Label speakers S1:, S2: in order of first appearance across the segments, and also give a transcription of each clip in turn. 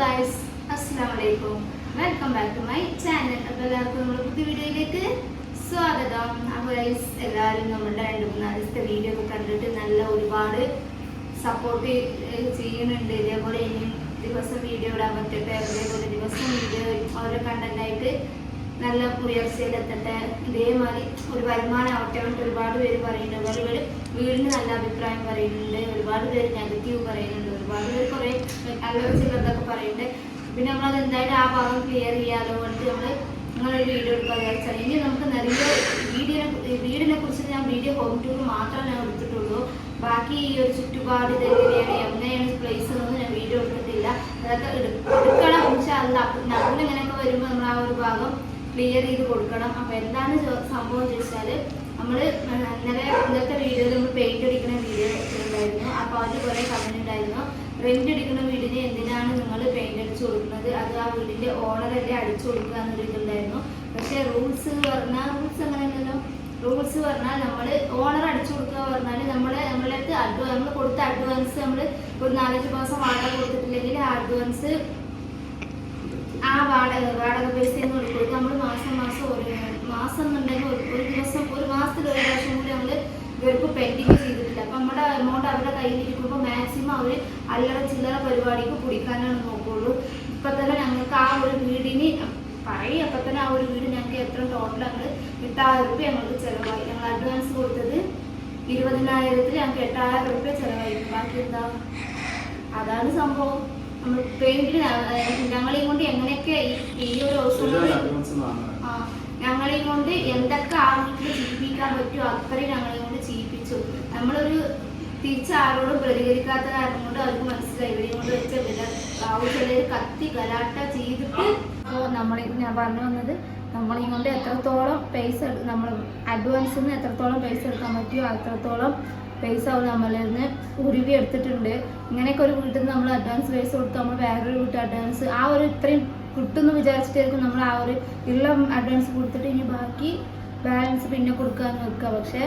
S1: Guys അസ്സാം വലൈക്കും welcome back to my channel അപ്പോൾ എല്ലാവർക്കും നമ്മുടെ പുതിയ വീഡിയോയിലേക്ക് സ്വാഗതം. അപ്പോൾ ഗൈസ് എല്ലാവരും നമ്മുടെ രണ്ട് മൂന്നാൽ ദിവസത്തെ വീഡിയോ ഒക്കെ കണ്ടിട്ട് നല്ല ഒരുപാട് സപ്പോർട്ട് ചെയ്യുന്നുണ്ട്. ഇതേപോലെ ഇനിയും ദിവസം വീഡിയോ ഇടാൻ പറ്റട്ടെ. അതേപോലെ ദിവസം വീഡിയോ ഓരോ കണ്ടന്റായിട്ട് നല്ല ഉയർച്ചയിലെത്തട്ടെ ഇതേമാതിരി ഒരു വരുമാനം ആവട്ടെ എന്നിട്ട് ഒരുപാട് പേര് പറയുന്നുണ്ട്. അതുപോലെ വീടിന് നല്ല അഭിപ്രായം പറയുന്നുണ്ട്. ഒരുപാട് പേര് നെഗറ്റീവ് പറയുന്നുണ്ട്. ഒരുപാട് കുറെ അല്ലറ ചിലതൊക്കെ പറയുന്നുണ്ട് പിന്നെ നമ്മളത് എന്തായാലും ആ ഭാഗം ക്ലിയർ ചെയ്യാതോ വേണ്ടി നമ്മൾ നിങ്ങളൊരു വീഡിയോ എടുക്കാൻ വിചാരിച്ചാൽ ഇനി നമുക്ക് നിറയെ വീടിനെ വീടിനെ കുറിച്ച് ഞാൻ വീഡിയോ ഹോം ടൂർ മാത്രമേ ഞാൻ എടുത്തിട്ടുള്ളൂ. ബാക്കി ഈ ഒരു ചുറ്റുപാട് ഇതെങ്ങനെയാണ് എങ്ങനെയാണ് പ്ലേസ് എന്നൊന്നും ഞാൻ വീഡിയോ എടുത്തിട്ടില്ല. അതൊക്കെ എടു- എടുക്കണം. പക്ഷെ അല്ല നമ്മളിങ്ങനെയൊക്കെ വരുമ്പോൾ നമ്മൾ ആ ഒരു ഭാഗം ക്ലിയർ ചെയ്ത് കൊടുക്കണം. അപ്പോൾ എന്താണ് സംഭവം എന്ന് ചോദിച്ചാൽ നമ്മൾ ഇന്നലെ ഇന്നത്തെ വീഡിയോയിൽ നമ്മൾ പെയിന്റ് അടിക്കുന്ന വീഡിയോ ഉണ്ടായിരുന്നു. അപ്പോൾ അതിൽ കുറേ കമന്റ് ഉണ്ടായിരുന്നു. റെന്റ് എടുക്കുന്ന വീടിന് എന്തിനാണ് നിങ്ങൾ പെയിന്റ് അടിച്ചു കൊടുക്കുന്നത്? അത് ആ വീടിന്റെ ഓണറല്ലേ അടിച്ചു കൊടുക്കുക എന്നൊരു പക്ഷെ റൂൾസ് പറഞ്ഞാൽ റൂൾസ് അങ്ങനെയല്ലല്ലോ. റൂൾസ് പറഞ്ഞാൽ നമ്മൾ ഓണർ അടിച്ചു കൊടുക്കുക പറഞ്ഞാൽ നമ്മളെ നമ്മളെ അടുത്ത് അഡ്വാൻസ് നമ്മൾ കൊടുത്ത അഡ്വാൻസ് നമ്മൾ ഒരു നാലഞ്ച് മാസം വാടക കൊടുത്തിട്ടില്ലെങ്കിൽ ആ അഡ്വാൻസ് ആ വാടക വാടക പൈസ എന്ന് കൊടുക്കുക നമ്മൾ മാസം മാസം ഒരു മാസം എന്നുണ്ടെങ്കിൽ ഒരു ദിവസം ഒരു മാസത്തിൽ ഒരു പ്രാവശ്യം കൂടി നമ്മൾ ഇവർക്ക് പെൻഡിങ് ചെയ്തിട്ടില്ല. അപ്പം നമ്മുടെ എമൗണ്ട് അവരുടെ കയ്യിൽ ഇരിക്കുമ്പോൾ മാക്സിമം അവർ അല്ലറ ചില്ലറ പരിപാടിക്ക് പിടിക്കാനാണ് നോക്കുള്ളൂ. ഇപ്പം തന്നെ ഞങ്ങൾക്ക് ആ ഒരു വീടിന് പറയും അപ്പം തന്നെ ആ ഒരു വീട് ഞങ്ങൾക്ക് എത്ര ടോട്ടൽ ഞങ്ങൾ എട്ടായിരം റുപ്യ ഞങ്ങൾക്ക് ചിലവായി. ഞങ്ങൾ അഡ്വാൻസ് കൊടുത്തത് ഇരുപതിനായിരത്തിൽ ഞങ്ങൾക്ക് എട്ടായിരം റുപ്യ ചിലവായിരുന്നു ബാക്കി എന്താ? അതാണ് സംഭവം. നമ്മൾ പെയിന്റിന് ഞങ്ങളെയും കൊണ്ട് എങ്ങനെയൊക്കെ ഈ- ഒരു ആ, ഞങ്ങളെയും കൊണ്ട് എന്തൊക്കെ ആ വീട്ടിൽ ജീവിക്കാൻ പറ്റുമോ അത്രയും ചെയ്യിപ്പിച്ചു നമ്മളൊരു തിരിച്ച് ആരോടും പ്രതികരിക്കാത്ത കാരണം കൊണ്ട് അവർക്ക് മനസ്സിലായി. ഇവരെയും കൊണ്ട് വെച്ച വില ആ ഒരു ചിലർ കത്തി കലാട്ട ചെയ്തിട്ട് അപ്പോൾ നമ്മൾ ഞാൻ പറഞ്ഞു വന്നത് നമ്മളീ കൊണ്ട് എത്രത്തോളം പൈസ നമ്മൾ അഡ്വാൻസ് നിന്ന് എത്രത്തോളം പൈസ എടുക്കാൻ പറ്റുമോ അത്രത്തോളം പൈസ അവർ നമ്മളിൽ നിന്ന് ഉരുവി എടുത്തിട്ടുണ്ട്. ഇങ്ങനെയൊക്കെ ഒരു വീട്ടിൽ നിന്ന് നമ്മൾ അഡ്വാൻസ് പൈസ കൊടുത്ത് നമ്മൾ വേറൊരു വീട്ടിൽ അഡ്വാൻസ് ആ ഒരു ഇത്രയും കിട്ടുമെന്ന് വിചാരിച്ചിട്ടായിരിക്കും നമ്മൾ ആ ഒരു ഉള്ള അഡ്വാൻസ് കൊടുത്തിട്ട് ഇനി ബാക്കി ബാലൻസ് പിന്നെ കൊടുക്കാന്ന് വെക്കുക പക്ഷേ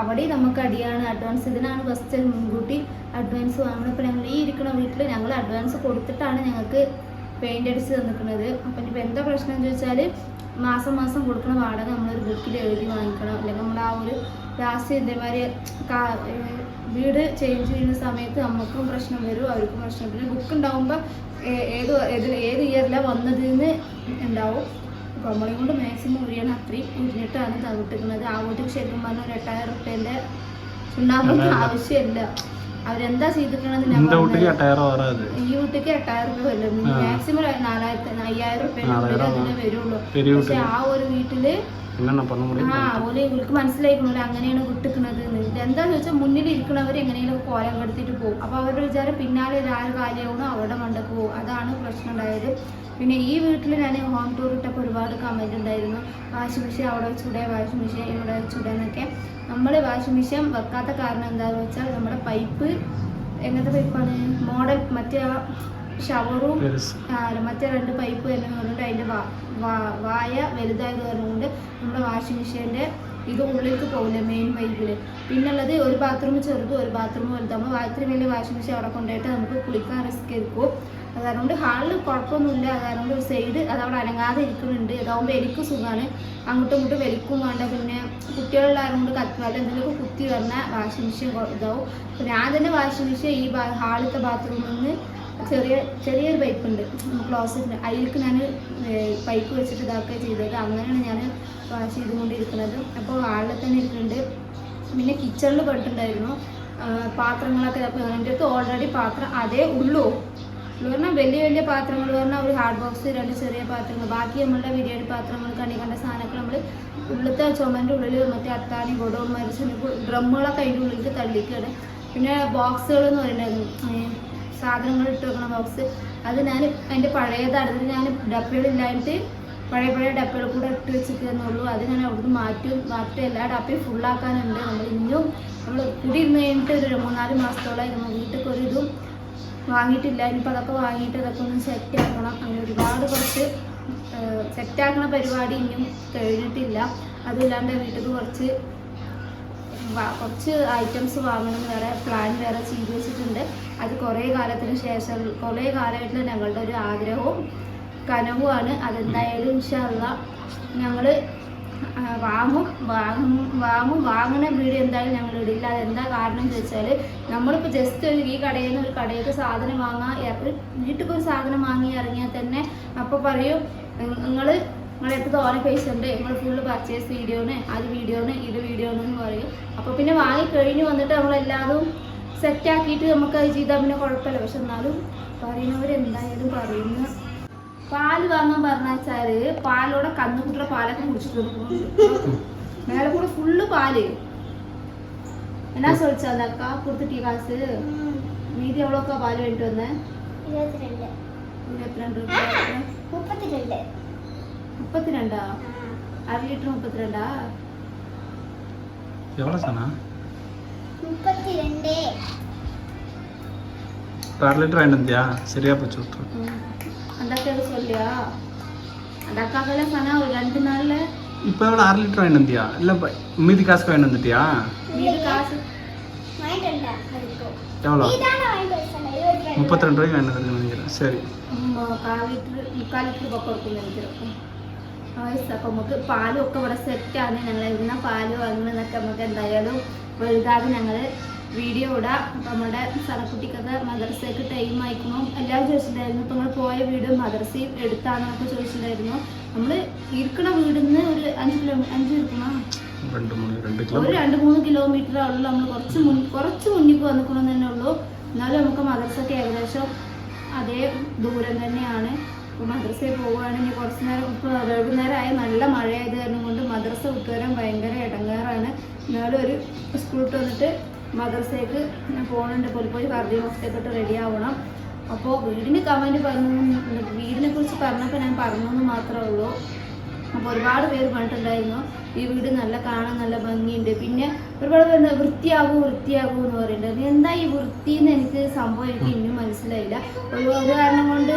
S1: അവിടെ നമുക്ക് അടിയാണ് അഡ്വാൻസ് ഇതിനാണ് ഫസ്റ്റ് മുൻകൂട്ടി അഡ്വാൻസ് വാങ്ങണം. അപ്പോൾ ഞങ്ങൾ ഈ ഇരിക്കുന്ന വീട്ടിൽ ഞങ്ങൾ അഡ്വാൻസ് കൊടുത്തിട്ടാണ് ഞങ്ങൾക്ക് പെയിന്റ് അടിച്ച് തന്നിക്കുന്നത് അപ്പം ഇനിയിപ്പോൾ എന്താ പ്രശ്നം എന്ന് ചോദിച്ചാൽ മാസം മാസം കൊടുക്കുന്ന വാടക നമ്മളൊരു ബുക്കിൽ എഴുതി വാങ്ങിക്കണം. അല്ലെങ്കിൽ നമ്മൾ ആ ഒരു ലാസ്റ്റ് ഇതേമാതിരി വീട് ചേഞ്ച് ചെയ്യുന്ന സമയത്ത് നമുക്കും പ്രശ്നം വരും അവർക്കും പ്രശ്നം പിന്നെ ബുക്ക് ഉണ്ടാകുമ്പോൾ ഏത് ഏത് ഇയറിലാണ് വന്നതെന്ന് ഉണ്ടാവും. നമ്മളെ കൊണ്ട് മാക്സിമം ഉരിയണം അത്രയും ഉരിഞ്ഞിട്ടാണ് തവിട്ടുക്കുന്നത് ആ വീട്ടിൽ ശരിക്കും പറഞ്ഞ ഒരു എട്ടായിരം റുപ്യന്റെ ഉണ്ടാകുന്ന ആവശ്യമില്ല. അവരെന്താ
S2: ചെയ്തിട്ടുണ്ടെന്ന്
S1: ഈ കുട്ടിക്ക് എട്ടായിരം രൂപ വരും മാക്സിമം നാലായിരത്തി അയ്യായിരം
S2: രൂപ
S1: അതിന് വരുള്ളൂ. പക്ഷെ ആ ഒരു വീട്ടിൽ
S2: என்னென்ன பண்ண முடியும்
S1: ആ ഓല് ഇവർക്ക് മനസ്സിലായിക്കണല്ലോ അങ്ങനെയാണ് വിട്ടിക്കണത് എന്താന്ന് വെച്ചാൽ മുന്നിൽ ഇരിക്കണവർ എങ്ങനെയെങ്കിലും കോലം കെടുത്തിട്ട് പോകും അപ്പൊ അവരുടെ വിചാരം പിന്നാലെ ഒരാൾ കാര്യമാവണം അവരുടെ മണ്ടക്ക് പോകും അതാണ് പ്രശ്നം ഉണ്ടായത് പിന്നെ ഈ വീട്ടിൽ ഞാൻ ഹോം ടൂർ ഇട്ടപ്പോൾ ഒരുപാട് കമന്റ് ഉണ്ടായിരുന്നു വാഷിംഗ് മെഷീൻ അവിടെ വെച്ചൂടെ വാഷിംഗ് മെഷീൻ ഇവിടെ വെച്ചൂടെ എന്നൊക്കെ നമ്മൾ വാഷിംഗ് മെഷീൻ വെക്കാത്ത കാരണം എന്താണെന്ന് വെച്ചാൽ നമ്മുടെ പൈപ്പ് എങ്ങനത്തെ പൈപ്പാണ് മോഡൽ മറ്റേ ആ ഷവറും മറ്റേ രണ്ട് പൈപ്പ് തന്നെ പറഞ്ഞുകൊണ്ട് അതിന്റെ വായ വലുതായി പറഞ്ഞുകൊണ്ട് നമ്മുടെ വാഷിംഗ് മെഷീന്റെ ഇത് ഉള്ളിലേക്ക് പോകില്ല മെയിൻ പൈപ്പിൽ പിന്നുള്ളത് ഒരു ബാത്റൂം ചെറുതും ഒരു ബാത്റൂം വലുതാകുമ്പോൾ ബാത്റൂം വലിയ വാഷിംഗ് മെഷീൻ അവിടെ കൊണ്ടുപോയിട്ട് നമുക്ക് കുളിക്കാൻ റിസ്ക് എടുക്കും. അതുകൊണ്ട് ഹാളിൽ കുഴപ്പമൊന്നുമില്ല. അതുകൊണ്ട് ഒരു സൈഡ് അതവിടെ അനങ്ങാതെ ഇരിക്കുന്നുണ്ട്. അതാകുമ്പോൾ എനിക്ക് സുഖമാണ് അങ്ങോട്ടും ഇങ്ങോട്ടും വലിക്കും വേണ്ട. പിന്നെ കുട്ടികളുള്ളതുകൊണ്ട് കത്തുവാല എന്തെങ്കിലുമൊക്കെ കുത്തി പറഞ്ഞാൽ വാഷിംഗ് മെഷീൻ ഇതാവും. പിന്നെ ഞാൻ തന്നെ വാഷിംഗ് മെഷീൻ ഈ ഹാളിലത്തെ ബാത്റൂമിൽ നിന്ന് ചെറിയ ചെറിയൊരു പൈപ്പ് ഉണ്ട് ക്ലോസറ്റിന് അതിലേക്ക് ഞാൻ പൈപ്പ് വെച്ചിട്ട് ഇതാക്കുക ചെയ്തത്. അങ്ങനെയാണ് ഞാൻ വാഷ് ചെയ്തുകൊണ്ടിരിക്കുന്നത്. അപ്പോൾ ആളിൽ തന്നെ ഇരിക്കുന്നുണ്ട്. പിന്നെ കിച്ചണിൽ പെട്ടിട്ടുണ്ടായിരുന്നു. പാത്രങ്ങളൊക്കെ അപ്പോൾ എന്റെ അടുത്ത് ഓൾറെഡി പാത്രം അതേ ഉള്ളൂ. എന്ന് പറഞ്ഞാൽ വലിയ വലിയ പാത്രങ്ങൾ പറഞ്ഞാൽ ഒരു ഹാർഡ് ബോക്സ് രണ്ട് ചെറിയ പാത്രങ്ങൾ ബാക്കി നമ്മളുടെ ബിരിയാണി പാത്രങ്ങൾ കണി കണ്ട സാധനമൊക്കെ നമ്മൾ ഉള്ളിലത്തെ ചുമന്റെ ഉള്ളിൽ മറ്റേ അത്താണി ഗുഡവും മരിച്ചു ഡ്രമ്മുകളൊക്കെ അതിന്റെ ഉള്ളിലേക്ക് തള്ളിക്കാണ്. പിന്നെ ബോക്സുകൾ എന്ന് പറയുന്നത് സാധനങ്ങൾ ഇട്ട് ബോക്സ് അത് ഞാൻ അതിന്റെ പഴയതാണ്. ഞാൻ ഡപ്പകളില്ലായിട്ട് പഴയ പഴയ ഡപ്പകൾ കൂടെ ഇട്ട് വെച്ചിട്ടുള്ളൂ അത് ഞാൻ അവിടുന്ന് മാറ്റും. മാറ്റി എല്ലാ ഡപ്പയും ഫുള്ളാക്കാനുണ്ട് നമ്മൾ ഇന്നും നമ്മൾ കൂടി ഇരുന്ന് കഴിഞ്ഞിട്ട് ഒരു മൂന്നാൽ മാസത്തോളമായി നമ്മൾ വീട്ടിൽ ഒരു ഇതും വാങ്ങിയിട്ടില്ല. ഇനിയിപ്പോൾ അതൊക്കെ വാങ്ങിയിട്ട് അതൊക്കെ ഒന്ന് സെറ്റ് ആക്കണം. അങ്ങനെ ഒരുപാട് കുറച്ച് സെറ്റ് ആക്കണ പരിപാടി ഇനിയും കഴിഞ്ഞിട്ടില്ല. അതുമില്ലാണ്ട് വീട്ടിൽ കുറച്ച് കുറച്ച് ഐറ്റംസ് വാങ്ങണം വേറെ പ്ലാൻ വേറെ ചെയ്തു വെച്ചിട്ടുണ്ട്. അത് കുറേ കാലത്തിന് ശേഷം കുറേ കാലമായിട്ടുള്ള ഞങ്ങളുടെ ഒരു ആഗ്രഹവും കനവുമാണ്. അതെന്തായാലും ഇൻഷാല്ല ഞങ്ങൾ വാങ്ങും വാങ്ങും വാങ്ങും. വാങ്ങണ വീട് എന്തായാലും ഞങ്ങൾ ഇടില്ല അതെന്താ കാരണം എന്ന് വെച്ചാൽ നമ്മളിപ്പോൾ ജസ്റ്റ് ഒരു ഈ കടയിൽ നിന്ന് ഒരു കടയിലേക്ക് സാധനം വാങ്ങാൻ വീട്ടിൽ പോയി സാധനം വാങ്ങി ഇറങ്ങിയാൽ തന്നെ അപ്പോൾ പറയും നിങ്ങൾ നിങ്ങളെടുത്ത് തോനെ പൈസ ഉണ്ട്. നിങ്ങൾ ഫുള്ള് പർച്ചേസ് വീഡിയോന് അത് വീഡിയോന് ഇത് വീഡിയോന്ന് എന്ന് പറയും. അപ്പോൾ പിന്നെ വാങ്ങി കഴിഞ്ഞ് വന്നിട്ട് നമ്മളെല്ലാതും സെറ്റാക്കിയിട്ട് നമുക്ക് അത് ചെയ്താൽ പിന്നെ കുഴപ്പമില്ല. പക്ഷെ എന്നാലും പറയുന്നവരെന്തായാലും പറയുന്നു. പാൽ വാങ്ങാൻ പറഞ്ഞാച്ചാൽ പാലോടെ കന്നുകുട്ടിയുടെ പാലൊക്കെ കുടിച്ചിട്ട് മേലെ കൂടെ ഫുള്ള് പാൽ. എന്നാ ചോദിച്ചാ അക്ക? കൊടുത്തിട്ടീ കാസ് മീതി എവളൊക്കെ പാൽ വേണ്ടി വന്നേ?
S2: ഇരുപത്തിരണ്ട്.
S1: ഇരുപത്തിരണ്ട് முப்பத்தி
S2: ரெண்டா
S1: அரை லிட்டர் முப்பத்தி ரெண்டா
S3: எவ்வளோ சொன்னா?
S2: முப்பத்தி
S3: ரெண்டு அரை லிட்டர் வாங்கிட்டு வந்தியா? சரியா போச்சு விட்டு
S1: அந்த அக்காவுக்கு சொல்லியா? அந்த அக்காக்கெல்லாம் சொன்னா ஒரு ரெண்டு நாள்ல
S3: இப்போ எவ்வளோ அரை லிட்டர் வாங்கிட்டு வந்தியா? இல்லை மீதி காசுக்கு வாங்கிட்டு வந்துட்டியா?
S1: மீதி காசு
S3: முப்பத்தி ரெண்டு. ரூபாய்க்கு நினைக்கிறேன். சரி.
S1: முக்கால் லிட்டர் பக்கம் இருக்குன்னு நினைக்கிறேன். അപ്പം നമുക്ക് പാലും ഒക്കെ ഇവിടെ സെറ്റാണ് ഞങ്ങൾ ഇരുന്ന പാലും അങ്ങനെയൊക്കെ നമുക്ക് എന്തായാലും വലുതാകും. ഞങ്ങൾ വീഡിയോ ഇടാം. അപ്പം നമ്മുടെ സറക്കുട്ടിക്കൊക്കെ മദർസയ്ക്ക് ടൈം അയക്കണം എല്ലാവരും ചോദിച്ചിട്ടുണ്ടായിരുന്നു. ഇപ്പം നമ്മൾ പോയ വീട് മദർസയും എടുത്താണെന്നൊക്കെ ചോദിച്ചിട്ടുണ്ടായിരുന്നു. നമ്മൾ ഇരിക്കണ വീടിന്ന് ഒരു അഞ്ച് കിലോ അഞ്ച് ഇരിക്കണോ? ഒരു രണ്ട് മൂന്ന് കിലോമീറ്റർ ഉള്ളു നമ്മൾ കുറച്ച് മുൻ കുറച്ച് മുന്നിൽ വന്നിക്കണം തന്നെ ഉള്ളൂ. എന്നാലും നമുക്ക് മദർസൊക്കെ ഏകദേശം അതേ ദൂരം തന്നെയാണ്. ഇപ്പോൾ മദ്രസയിൽ പോവുകയാണെങ്കിൽ കുറച്ച് നേരം ഇപ്പോൾ വൈകുന്നേരമായ നല്ല മഴയായത് കാരണം കൊണ്ട് മദ്രസ ഉത്തരം ഭയങ്കര ഇടങ്ങേറാണ്. എന്നാലും ഒരു സ്കൂൾ വന്നിട്ട് മദ്രസയ്ക്ക് ഞാൻ പോകുന്നുണ്ട് പോയി പോയി മസ്തൊക്കെ ഇട്ട് റെഡി ആവണം. അപ്പോൾ വീടിന് കമന്റ് പറഞ്ഞു വീടിനെ കുറിച്ച് പറഞ്ഞപ്പോൾ ഞാൻ പറഞ്ഞു എന്ന് മാത്രമേ ഉള്ളൂ. അപ്പോൾ ഒരുപാട് പേര് പറഞ്ഞിട്ടുണ്ടായിരുന്നു ഈ വീട് നല്ല കാണാൻ നല്ല ഭംഗിയുണ്ട്. പിന്നെ ഒരുപാട് പേര് വൃത്തിയാകൂ വൃത്തിയാകൂ എന്ന് പറയുന്നുണ്ട്. എന്താ ഈ വൃത്തി എന്ന് എനിക്ക് സംഭവം എനിക്ക് ഇനിയും മനസ്സിലായില്ല. ഒരു കാരണം കൊണ്ട്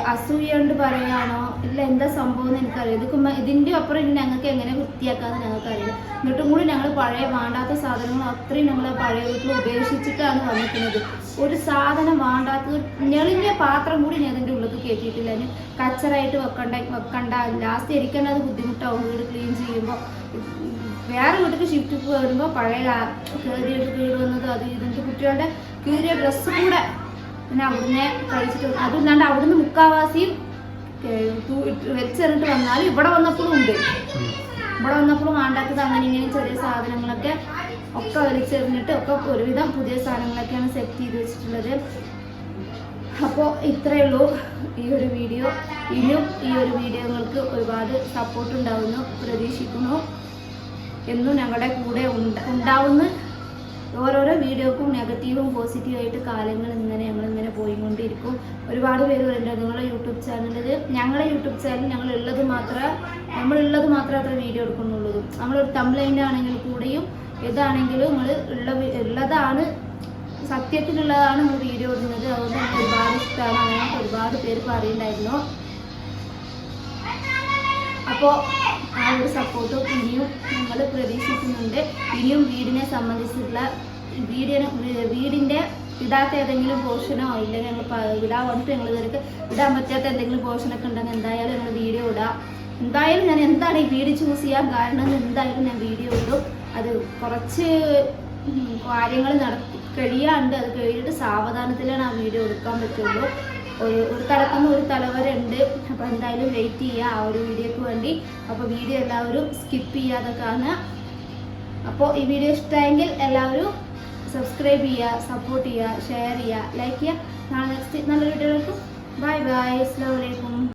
S1: ആഹ്, അസൂയ കൊണ്ട് പറയാണോ ഇല്ല എന്താ സംഭവം എന്ന് എനിക്കറിയാം ഇത് ഇതിന്റെ അപ്പുറം ഞങ്ങൾക്ക് എങ്ങനെ വൃത്തിയാക്കാമെന്ന് ഞങ്ങൾക്കറിയില്ല. എന്നിട്ടും കൂടി ഞങ്ങൾ പഴയ വേണ്ടാത്ത സാധനങ്ങൾ അത്രയും നമ്മൾ പഴയ വീട്ടിൽ ഉപേക്ഷിച്ചിട്ടാണ് വന്നിരിക്കുന്നത് ഒരു സാധനം വേണ്ടാത്ത ഞെളിഞ്ഞ പാത്രം കൂടി ഞാൻ അതിന്റെ ഉള്ളിൽ കയറ്റിയിട്ടില്ല. ഞാൻ കച്ചറായിട്ട് വെക്കണ്ട വെക്കണ്ട. ലാസ്റ്റ് എനിക്കെന്നെ അത് ബുദ്ധിമുട്ടാവും. വീട് ക്ലീൻ ചെയ്യുമ്പോൾ വേറെ വീട്ടിൽ ഷിഫ്റ്റ് വരുമ്പോൾ പഴയ കീറിയിട്ട് വീട് വന്നത് അത് ഇതിന്റെ കുട്ടികളുടെ കീറിയ ഡ്രസ്സ് കൂടെ പിന്നെ അവിടുന്ന് കഴിച്ചിട്ട് അതില്ലാണ്ട് അവിടുന്ന് മുക്കാവാസിയും വെച്ചെറിഞ്ഞിട്ട് വന്നാലും ഇവിടെ വന്നപ്പോഴും ഉണ്ട്. ഇവിടെ വന്നപ്പോഴും വേണ്ടാത്തത് അങ്ങനെ ഇങ്ങനെ ചെറിയ സാധനങ്ങളൊക്കെ ഒക്കെ വലിച്ചെറിഞ്ഞിട്ട് ഒക്കെ ഒരുവിധം പുതിയ സാധനങ്ങളൊക്കെയാണ് സെറ്റ് ചെയ്ത് വെച്ചിട്ടുള്ളത്. അപ്പോൾ ഇത്രയേ ഉള്ളൂ ഈ ഒരു വീഡിയോ. ഇനിയും ഈ ഒരു വീഡിയോകൾക്ക് ഒരുപാട് സപ്പോർട്ട് ഉണ്ടാവുമെന്ന് പ്രതീക്ഷിക്കുന്നു. എന്നും ഞങ്ങളുടെ കൂടെ ഉണ്ട- ഉണ്ടാവുന്ന ഓരോരോ വീഡിയോക്കും നെഗറ്റീവും പോസിറ്റീവും ആയിട്ട് കാലങ്ങൾ ഇങ്ങനെ ഞങ്ങൾ ഇങ്ങനെ പോയിക്കൊണ്ടിരിക്കും. ഒരുപാട് പേര് പറയുന്നുണ്ട് നിങ്ങളുടെ യൂട്യൂബ് ചാനലിൽ ഞങ്ങളുടെ യൂട്യൂബ് ചാനൽ ഞങ്ങൾ ഉള്ളത് മാത്രമേ നമ്മളുള്ളത് മാത്രമേ അത്ര വീഡിയോ എടുക്കുന്നുള്ളൂ. നമ്മളൊരു തമിഴ്ലൈന്റെ ആണെങ്കിൽ കൂടെയും ഇതാണെങ്കിലും നമ്മൾ ഉള്ള ഉള്ളതാണ് സത്യത്തിലുള്ളതാണ് നമ്മൾ വീഡിയോ ഇടുന്നത്. അതുകൊണ്ട് എനിക്ക് ഒരുപാട് ഇഷ്ടമാണ് അങ്ങനെ ഒരുപാട് പേര് പറയുന്നുണ്ടായിരുന്നു. അപ്പോൾ ആ ഒരു സപ്പോർട്ടും ഇനിയും ഞങ്ങൾ പ്രതീക്ഷിക്കുന്നുണ്ട്. ഇനിയും വീടിനെ സംബന്ധിച്ചിട്ടുള്ള വീടിന് വീടിന്റെ ഇടാത്ത ഏതെങ്കിലും പോർഷനോ ഇല്ലെങ്കിൽ ഞങ്ങൾ ഇടാൻ വന്നിട്ട് ഞങ്ങൾ ഇവർക്ക് ഇടാൻ പറ്റാത്ത എന്തെങ്കിലും പോർഷനൊക്കെ ഉണ്ടെങ്കിൽ എന്തായാലും ഞങ്ങൾ വീഡിയോ ഇടാം. എന്തായാലും ഞാൻ എന്താണ് ഈ വീട് ചൂസ് ചെയ്യാൻ കാരണം എന്തായാലും ഞാൻ വീഡിയോ ഇടും. അത് കുറച്ച് കാര്യങ്ങൾ നടത്തി കഴിയാണ്ട് അത് കഴിഞ്ഞിട്ട് സാവധാനത്തിലാണ് ആ വീഡിയോ എടുക്കാൻ പറ്റുള്ളൂ. ഒരു ഒരു തലക്കുന്ന ഒരു തലവരുണ്ട് അപ്പം എന്തായാലും വെയിറ്റ് ചെയ്യുക ആ ഒരു വീഡിയോക്ക് വേണ്ടി. അപ്പോൾ വീഡിയോ എല്ലാവരും സ്കിപ്പ് ചെയ്യാതെ കാണുക അപ്പോൾ ഈ വീഡിയോ ഇഷ്ടമായെങ്കിൽ എല്ലാവരും സബ്സ്ക്രൈബ് ചെയ്യുക സപ്പോർട്ട് ചെയ്യുക ഷെയർ ചെയ്യുക ലൈക്ക് ചെയ്യുക. നാളെ നെക്സ്റ്റ് നല്ലൊരു വീഡിയോ ബൈ ബൈ അസ്സാം വലൈക്കും